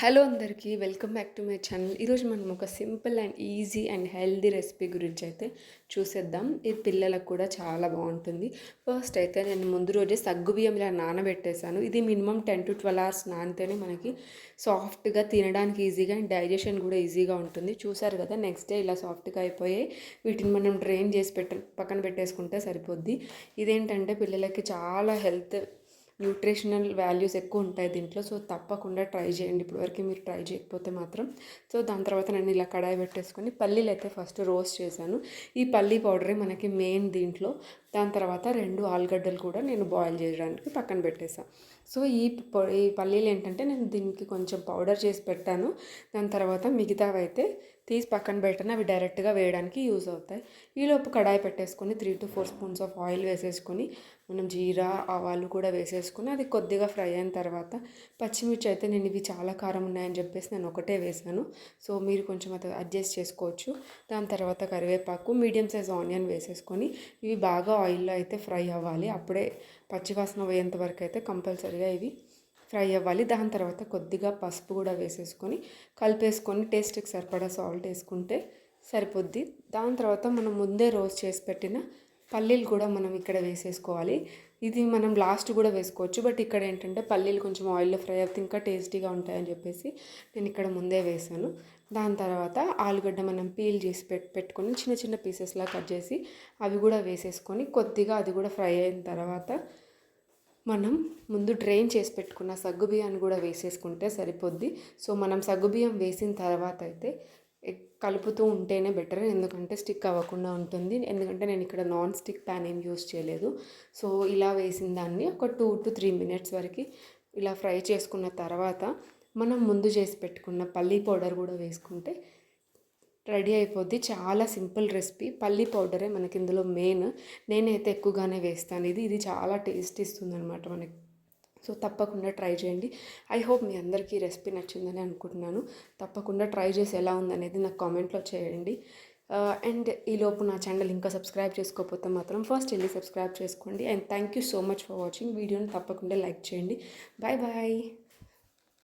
Hello అందరికీ welcome back to my channel. ఈరోజు మనం ఒక simple and easy and healthy recipe గురించి అయితే చూసేద్దాం. ఇది పిల్లలకు కూడా చాలా బాగుంటుంది. ఫస్ట్ అయితే నేను ముందు రోజే సగ్గు బియ్యం ఇలా నానబెట్టేశాను. ఇది minimum ten to twelve hours నానితేనే మనకి సాఫ్ట్గా తినడానికి ఈజీగా అండ్ డైజెషన్ కూడా ఈజీగా ఉంటుంది. చూసారు కదా నెక్స్ట్ డే ఇలా సాఫ్ట్గా అయిపోయి వీటిని మనం డ్రైన్ చేసి పెట్ట పక్కన పెట్టేసుకుంటే సరిపోద్ది. ఇదేంటంటే పిల్లలకి చాలా హెల్త్ న్యూట్రిషనల్ వాల్యూస్ ఎక్కువ ఉంటాయి దీంట్లో. సో తప్పకుండా ట్రై చేయండి. ఇప్పటివరకు మీరు ట్రై చేయకపోతే మాత్రం. సో దాని తర్వాత నేను ఇలా కడాయి పెట్టేసుకొని పల్లీలు అయితే ఫస్ట్ రోస్ట్ చేశాను. ఈ పల్లీ పౌడరే మనకి మెయిన్ దీంట్లో. దాని తర్వాత రెండు ఆలుగడ్డలు కూడా నేను బాయిల్ చేయడానికి పక్కన పెట్టేసాను సో ఈ ఈ పల్లీలు ఏంటంటే నేను దీనికి కొంచెం పౌడర్ చేసి పెట్టాను. దాని తర్వాత మిగతావైతే తీసి పక్కన పెట్టిన అవి డైరెక్ట్గా వేయడానికి యూజ్ అవుతాయి. ఈలోపు కడాయి పెట్టేసుకొని three to four spoons of oil వేసేసుకొని మనం జీరా ఆవాలు కూడా వేసేసుకుని అది కొద్దిగా ఫ్రై అయిన తర్వాత పచ్చిమిర్చి అయితే నేను ఇవి చాలా కారం ఉన్నాయని చెప్పేసి నేను ఒకటే వేసాను. సో మీరు కొంచెం అది అడ్జస్ట్ చేసుకోవచ్చు. దాని తర్వాత కరివేపాకు మీడియం సైజ్ ఆనియన్ వేసేసుకొని ఇవి బాగా ఆయిల్లో అయితే ఫ్రై అవ్వాలి. అప్పుడే పచ్చివాసన పోయేంత వరకు అయితే కంపల్సరీగా ఇవి ఫ్రై అవ్వాలి. దాని తర్వాత కొద్దిగా పసుపు కూడా వేసేసుకొని కలిపేసుకొని టేస్ట్కి సరిపడా సాల్ట్ వేసుకుంటే సరిపోద్ది. దాని తర్వాత మనం ముందే రోస్ట్ చేసి పెట్టిన పల్లీలు కూడా మనం ఇక్కడ వేసేసుకోవాలి. ఇది మనం లాస్ట్ కూడా వేసుకోవచ్చు. బట్ ఇక్కడ ఏంటంటే పల్లీలు కొంచెం ఆయిల్లో ఫ్రై అవుతే ఇంకా టేస్టీగా ఉంటాయని చెప్పేసి నేను ఇక్కడ ముందే వేసాను. దాని తర్వాత ఆలుగడ్డ మనం పీల్ చేసి పెట్ పెట్టుకొని చిన్న చిన్న పీసెస్లా కట్ చేసి అవి కూడా వేసేసుకొని కొద్దిగా అది కూడా ఫ్రై అయిన తర్వాత మనం ముందు డ్రైన్ చేసి పెట్టుకున్న సగ్గుబియ్యాన్ని కూడా వేసేసుకుంటే సరిపోద్ది. సో మనం సగ్గుబియ్యం వేసిన తర్వాత అయితే కలుపుతూ ఉంటేనే బెటర్ ఎందుకంటే స్టిక్ అవ్వకుండా ఉంటుంది. ఎందుకంటే నేను ఇక్కడ నాన్ స్టిక్ ప్యాన్ ఏం యూస్ చేయలేదు. సో ఇలా వేసిన దాన్ని ఒక టూ టు త్రీ మినిట్స్ వరకు ఇలా ఫ్రై చేసుకున్న తర్వాత మనం ముందు చేసి పెట్టుకున్న పల్లీ పౌడర్ కూడా వేసుకుంటే రెడీ అయిపోద్ది. చాలా సింపుల్ రెసిపీ. పల్లి పౌడరే మనకి ఇందులో మెయిన్. నేనైతే ఎక్కువగానే వేస్తాను. ఇది ఇది చాలా టేస్ట్ ఇస్తుంది అనమాట మనకి. సో తప్పకుండా ట్రై చేయండి. ఐ హోప్ మీ అందరికీ రెసిపీ నచ్చిందని అనుకుంటున్నాను. తప్పకుండా ట్రై చేసి ఎలా ఉందనేది నాకు కామెంట్లో చేయండి. అండ్ ఈలోపు నా ఛానల్ ఇంకా సబ్స్క్రైబ్ చేసుకోకపోతే మాత్రం ఫస్ట్ వెళ్ళి సబ్స్క్రైబ్ చేసుకోండి. And thank you so much for watching. వీడియోని తప్పకుండా లైక్ చేయండి. Bye bye.